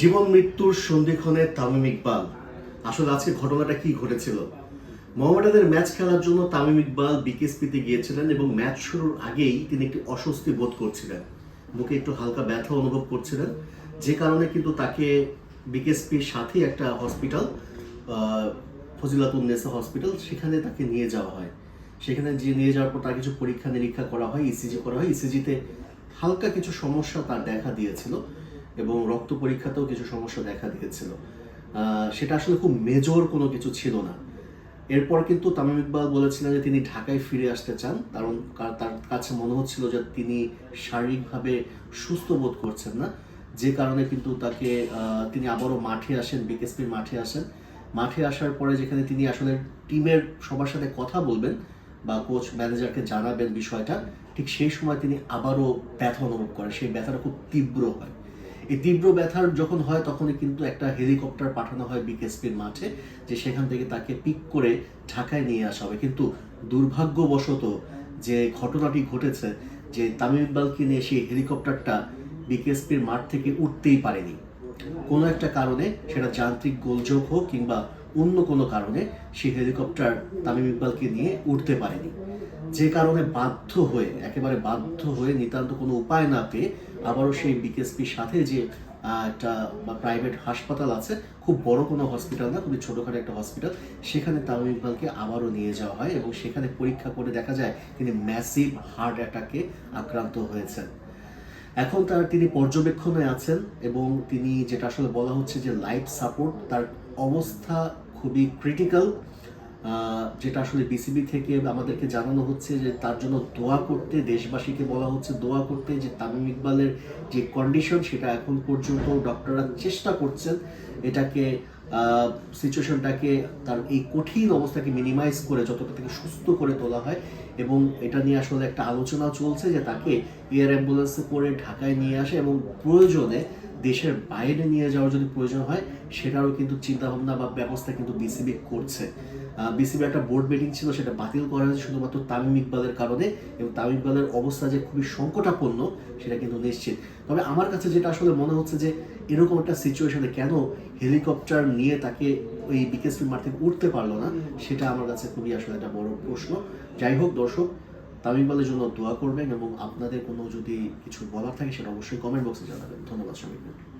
জীবন মৃত্যুর সন্ধিক্ষণে তামিম ইকবাল। আসলে আজকে ঘটনাটা কি ঘটেছিল? মোহামেডানের ম্যাচ খেলার জন্য তামিম ইকবাল বিকেএসপিতে গিয়েছিলেন এবং ম্যাচ শুরুর আগেই তিনি একটি অস্বস্তি বোধ করছিলেন। বুকে একটু হালকা ব্যথা অনুভব করছিলেন, যে কারণে কিন্তু তাকে বিকেএসপির সাথে একটা হসপিটাল ফজিলাতুন্নেসা হসপিটাল, সেখানে তাকে নিয়ে যাওয়া হয়। সেখানে যে নিয়ে যাওয়ার পর তার কিছু পরীক্ষা নিরীক্ষা করা হয় ইসিজি করা হয়। ইসিজিতে হালকা কিছু সমস্যা তার দেখা দিয়েছিল। এবং রক্ত পরীক্ষাতেও কিছু সমস্যা দেখা দিয়েছিল। সেটা আসলে খুব মেজর কোনো কিছু ছিল না। এরপর কিন্তু তামিম ইকবাল বলেছিলেন যে তিনি ঢাকায় ফিরে আসতে চান। কারণ তার কাছে মনে হচ্ছিল যে তিনি শারীরিকভাবে সুস্থ বোধ করছেন না। যে কারণে কিন্তু তাকে তিনি আবারও মাঠে আসেন বিকেএসপির মাঠে আসেন। মাঠে আসার পরে যেখানে তিনি আসলে টিমের সবার সাথে কথা বলবেন বা কোচ, ম্যানেজারকে জানাবেন বিষয়টা, ঠিক সেই সময় তিনি আবারও ব্যথা অনুভব করেন। সেই ব্যথাটা খুব তীব্র হয়। এই তীব্র ব্যথার যখন হয়, তখনই কিন্তু একটা হেলিকপ্টার পাঠানো হয় বিকেএসপির মাঠে, যে সেখান থেকে তাকে পিক করে ঢাকায় নিয়ে আসা হবে। কিন্তু দুর্ভাগ্যবশত যে ঘটনাটি ঘটেছে, যে তামিম ইকবালকে নিয়ে সেই হেলিকপ্টারটা বিকেএসপির মাঠ থেকে উঠতেই পারেনি। কোনো একটা কারণে সেটা যান্ত্রিক গোলযোগ হোক কিংবা অন্য কোনো কারণে সেই হেলিকপ্টার তামিম ইকবালকে নিয়ে উঠতে পারেনি। যে কারণে বাধ্য হয়ে, একেবারে বাধ্য হয়ে নিতান্ত কোনো উপায় না পেয়ে আবারও সেই বিকেএসপির সাথে যে একটা প্রাইভেট হাসপাতাল আছে, খুব বড় কোনো হসপিটাল না, খুবই ছোটোখাটো একটা হসপিটাল সেখানে তামিম ইকবালকে আবারও নিয়ে যাওয়া হয় এবং সেখানে পরীক্ষা করে দেখা যায় তিনি ম্যাসিভ হার্ট অ্যাটাকে আক্রান্ত হয়েছেন। এখন তার তিনি পর্যবেক্ষণে আছেন এবং তিনি যেটা আসলে বলা হচ্ছে যে লাইফ সাপোর্ট তার অবস্থা খুবই ক্রিটিক্যাল যেটা আসলে বিসিবি থেকে আমাদেরকে জানানো হচ্ছে যে তার জন্য দোয়া করতে, দেশবাসীকে বলা হচ্ছে দোয়া করতে যে তামিম ইকবালের যে কন্ডিশন সেটা এখন পর্যন্ত ডক্টররা চেষ্টা করছেন এটাকে সিচুয়েশনটাকে তার এই কঠিন অবস্থাকে মিনিমাইজ করে, যতটা থেকে সুস্থ করে তোলা হয় এবং এটা নিয়ে আসলে একটা আলোচনা চলছে যে তাকে এয়ার অ্যাম্বুলেন্সে করে ঢাকায় নিয়ে আসে এবং প্রয়োজনে দেশের বাইরে নিয়ে যাওয়ার যদি প্রয়োজন হয়, সেটারও কিন্তু চিন্তাভাবনা বা ব্যবস্থা কিন্তু বিসিবি করছে। বিসিবি একটা বোর্ড মিটিং ছিল, সেটা বাতিল করা হয়েছে শুধুমাত্র তামিম ইকবালের কারণে এবং তামিম ইকবালের অবস্থা যে খুবই সংকটাপন্ন, সেটা কিন্তু নিশ্চিত। তবে আমার কাছে যেটা আসলে মনে হচ্ছে যে, এরকম একটা সিচুয়েশনে কেন হেলিকপ্টার নিয়ে তাকে ওই বিকেএসপি মাঠ থেকে উঠতে পারল না, সেটা আমার কাছে খুবই আসলে একটা বড় প্রশ্ন। যাই হোক দর্শক তামিম ইকবালের জন্য দোয়া করবেন এবং আপনাদের কোনো যদি কিছু বলার থাকে সেটা অবশ্যই কমেন্ট বক্সে জানাবেন। ধন্যবাদ সবাইকে